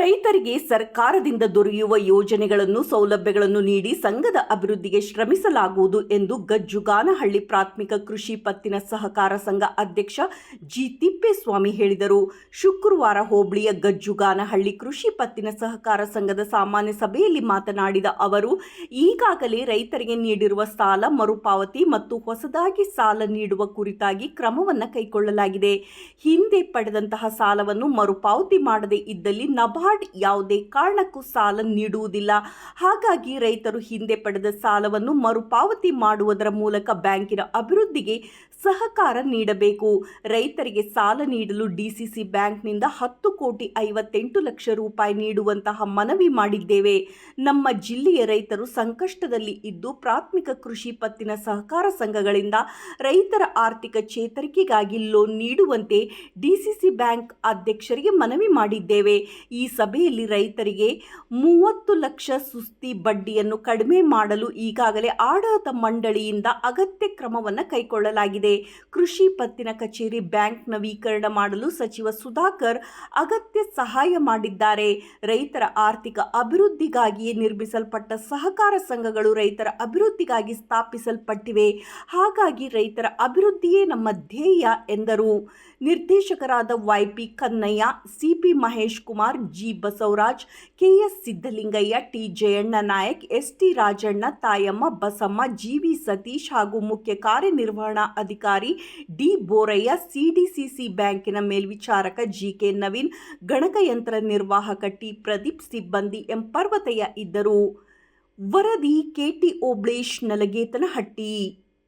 ರೈತರಿಗೆ ಸರ್ಕಾರದಿಂದ ದೊರೆಯುವ ಯೋಜನೆಗಳನ್ನು, ಸೌಲಭ್ಯಗಳನ್ನು ನೀಡಿ ಸಂಘದ ಅಭಿವೃದ್ಧಿಗೆ ಶ್ರಮಿಸಲಾಗುವುದು ಎಂದು ಗಜ್ಜುಗಾನಹಳ್ಳಿ ಪ್ರಾಥಮಿಕ ಕೃಷಿ ಪತ್ತಿನ ಸಹಕಾರ ಸಂಘ ಅಧ್ಯಕ್ಷ ಜಿ ತಿಪ್ಪೇಸ್ವಾಮಿ ಹೇಳಿದರು. ಶುಕ್ರವಾರ ಹೋಬಳಿಯ ಗಜ್ಜುಗಾನಹಳ್ಳಿ ಕೃಷಿ ಪತ್ತಿನ ಸಹಕಾರ ಸಂಘದ ಸಾಮಾನ್ಯ ಸಭೆಯಲ್ಲಿ ಮಾತನಾಡಿದ ಅವರು, ಈಗಾಗಲೇ ರೈತರಿಗೆ ನೀಡಿರುವ ಸಾಲ ಮರುಪಾವತಿ ಮತ್ತು ಹೊಸದಾಗಿ ಸಾಲ ನೀಡುವ ಕುರಿತಾಗಿ ಕ್ರಮವನ್ನು ಕೈಗೊಳ್ಳಲಾಗಿದೆ. ಹಿಂದೆ ಪಡೆದಂತಹ ಸಾಲವನ್ನು ಮರುಪಾವತಿ ಮಾಡದೇ ಇದ್ದಲ್ಲಿ ನಬಾರ್ಡ್ ಯಾವುದೇ ಕಾರಣಕ್ಕೂ ಸಾಲ ನೀಡುವುದಿಲ್ಲ. ಹಾಗಾಗಿ ರೈತರು ಹಿಂದೆ ಪಡೆದ ಸಾಲವನ್ನು ಮರುಪಾವತಿ ಮಾಡುವುದರ ಮೂಲಕ ಬ್ಯಾಂಕಿನ ಅಭಿವೃದ್ಧಿಗೆ ಸಹಕಾರ ನೀಡಬೇಕು. ರೈತರಿಗೆ ಸಾಲ ನೀಡಲು ಡಿಸಿಸಿ ಬ್ಯಾಂಕ್ನಿಂದ ಹತ್ತು ಕೋಟಿ ಐವತ್ತೆಂಟು ಲಕ್ಷ ರೂಪಾಯಿ ನೀಡುವಂತಹ ಮನವಿ ಮಾಡಿದ್ದೇವೆ. ನಮ್ಮ ಜಿಲ್ಲೆಯ ರೈತರು ಸಂಕಷ್ಟದಲ್ಲಿ ಇದ್ದು ಪ್ರಾಥಮಿಕ ಕೃಷಿ ಪತ್ತಿನ ಸಹಕಾರ ಸಂಘಗಳಿಂದ ರೈತರ ಆರ್ಥಿಕ ಚೇತರಿಕೆಗಾಗಿ ಲೋನ್ ನೀಡುವಂತೆ ಡಿಸಿಸಿ ಬ್ಯಾಂಕ್ ಅಧ್ಯಕ್ಷರಿಗೆ ಮನವಿ ಮಾಡಿದ್ದೇವೆ. ಈ ಸಭೆಯಲ್ಲಿ ರೈತರಿಗೆ ಮೂವತ್ತು ಲಕ್ಷ ಸುಸ್ತಿ ಬಡ್ಡಿಯನ್ನು ಕಡಿಮೆ ಮಾಡಲು ಈಗಾಗಲೇ ಆಡಳಿತ ಮಂಡಳಿಯಿಂದ ಅಗತ್ಯ ಕ್ರಮವನ್ನು ಕೈಗೊಳ್ಳಲಾಗಿದೆ. ಕೃಷಿ ಪತ್ತಿನ ಕಚೇರಿ ಬ್ಯಾಂಕ್ ನವೀಕರಣ ಮಾಡಲು ಸಚಿವ ಸುಧಾಕರ್ ಅಗತ್ಯ ಸಹಾಯ ಮಾಡಿದ್ದಾರೆ. ರೈತರ ಆರ್ಥಿಕ ಅಭಿವೃದ್ಧಿಗಾಗಿಯೇ ನಿರ್ಮಿಸಲ್ಪಟ್ಟ ಸಹಕಾರ ಸಂಘಗಳು ರೈತರ ಅಭಿವೃದ್ಧಿಗಾಗಿ ಸ್ಥಾಪಿಸಲ್ಪಟ್ಟಿವೆ. ಹಾಗಾಗಿ ರೈತರ ಅಭಿವೃದ್ಧಿಯೇ ನಮ್ಮ ಧ್ಯೇಯ ಎಂದರು. ನಿರ್ದೇಶಕರಾದ YP Kannaiah CP Mahesh Kumar, G. Basavaraj, KS Siddalingaiah T Jayanna Nayak S T Rajanna, Thayamma Basamma GV Satish ಹಾಗೂ ಮುಖ್ಯ ಕಾರ್ಯನಿರ್ವಹಣಾ ಅಧಿಕಾರಿ ಡಿ ಬೋರಯ್ಯ ಸಿಡಿಸಿಸಿ ಬ್ಯಾಂಕಿನ ಮೇಲ್ವಿಚಾರಕ ಜಿಕೆ ನವೀನ್ ಗಣಕಯಂತ್ರ ನಿರ್ವಾಹಕ ಟಿ ಪ್ರದೀಪ್ ಸಿಬ್ಬಂದಿ ಎಂ ಪರ್ವತಯ್ಯ ಇದ್ದರು. ವರದಿ ಕೆಟಿ ಓಬ್ಳೇಶ್, ನಲಗೇತನಹಟ್ಟಿ.